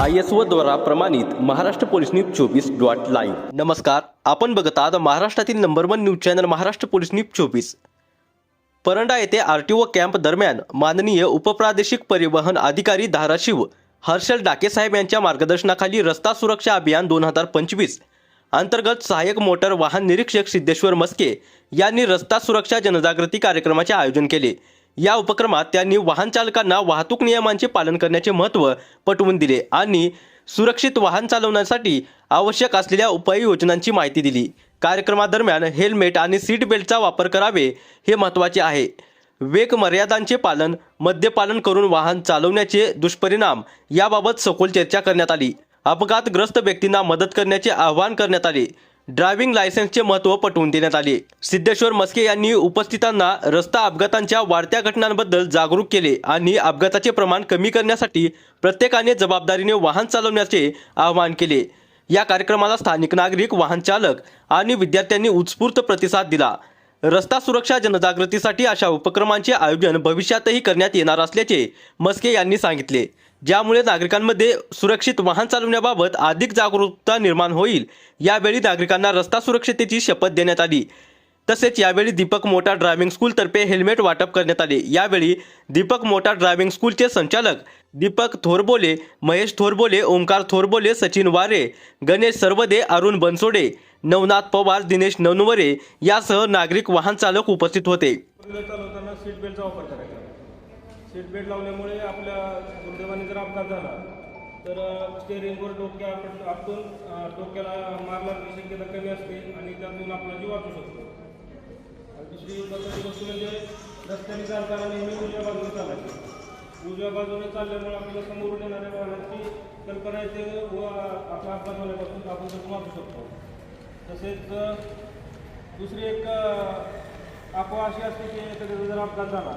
I S O द्वारा प्रमाणित Maharashtra police news चोवीस डॉट लाईव्ह. नमस्कार आपण बघत आहात महाराष्ट्रातील number one news channel Maharashtra police news चोवीस. परंडा येथे आर टी ओ कॅम्प दरम्यान माननीय उपप्रादेशिक परिवहन अधिकारी धाराशिव हर्षल डाकेसाहेब यांच्या मार्गदर्शनाखाली रस्ता सुरक्षा अभियान दोन हजार पंचवीस अंतर्गत सहाय्यक मोटर वाहन निरीक्षक सिद्धेश्वर मस्के यांनी रस्ता सुरक्षा जनजागृती कार्यक्रमाचे आयोजन केले. या उपक्रमात त्यांनी वाहन चालकांना वाहतूक नियमांचे पालन करण्याचे महत्त्व पटवून दिले आणि सुरक्षित वाहन चालवण्यासाठी आवश्यक असलेल्या उपाययोजनांची माहिती दिली. कार्यक्रमादरम्यान हेल्मेट आणि सीट बेल्टचा वापर करावे हे महत्त्वाचे आहे. वेग मर्यादांचे पालन मद्यपालन करून वाहन चालवण्याचे दुष्परिणाम याबाबत सखोल चर्चा करण्यात आली. अपघातग्रस्त व्यक्तींना मदत करण्याचे आवाहन करण्यात आले. ड्रायव्हिंग लायसन्सचे महत्त्व पटवून देण्यात आले. सिद्धेश्वर मस्के यांनी उपस्थितांना रस्ता अपघातांच्या वाढत्या घटनांबद्दल जागरूक केले आणि अपघाताचे प्रमाण कमी करण्यासाठी प्रत्येकाने जबाबदारीने वाहन चालवण्याचे आवाहन केले. या कार्यक्रमाला स्थानिक नागरिक वाहन चालक आणि विद्यार्थ्यांनी उत्स्फूर्त प्रतिसाद दिला. रस्ता सुरक्षा जनजागृतीसाठी अशा उपक्रमांचे आयोजन भविष्यातही करण्यात येणार असल्याचे मस्के यांनी सांगितले. ज्यामुळे नागरिकांमध्ये सुरक्षित वाहन चालवण्याबाबत अधिक जागरूकता निर्माण होईल. यावेळी नागरिकांना रस्ता सुरक्षतेची शपथ देण्यात आली. तसेच यावेळी दीपक मोटार ड्रायव्हिंग स्कूलतर्फे हेल्मेट वाटप करण्यात आले. यावेळी दीपक मोटार ड्रायव्हिंग स्कूलचे संचालक दीपक थोरबोले महेश थोरबोले ओंकार थोरबोले सचिन वारे गणेश सर्वदे अरुण बनसोडे नवनाथ पवार दिनेश नवनवरे यासह नागरिक वाहन चालक उपस्थित होते. सीटबेल्ट लावल्यामुळे आपल्या दुर्दैवाने जर अपघात झाला तर स्टेअरिंगवर डोक्या आपण आपण डोक्याला मार लागण्याची शक्यता कमी असते आणि त्यातून आपला जीव वाचू शकतो. आणि दुसरी महत्त्वाची गोष्ट म्हणजे रस्त्याने चालताना नेहमी उजव्या बाजूने चालायची. उजव्या बाजूने चालल्यामुळे आपल्याला समोरून येणाऱ्या वाहनाची कल्पना येते व आपला अपघात होण्यापासून आपण त्यातून वाचू शकतो. तसेच दुसरी एक अ, अफवा अशी असते की एखाद्याचा जर अपघात झाला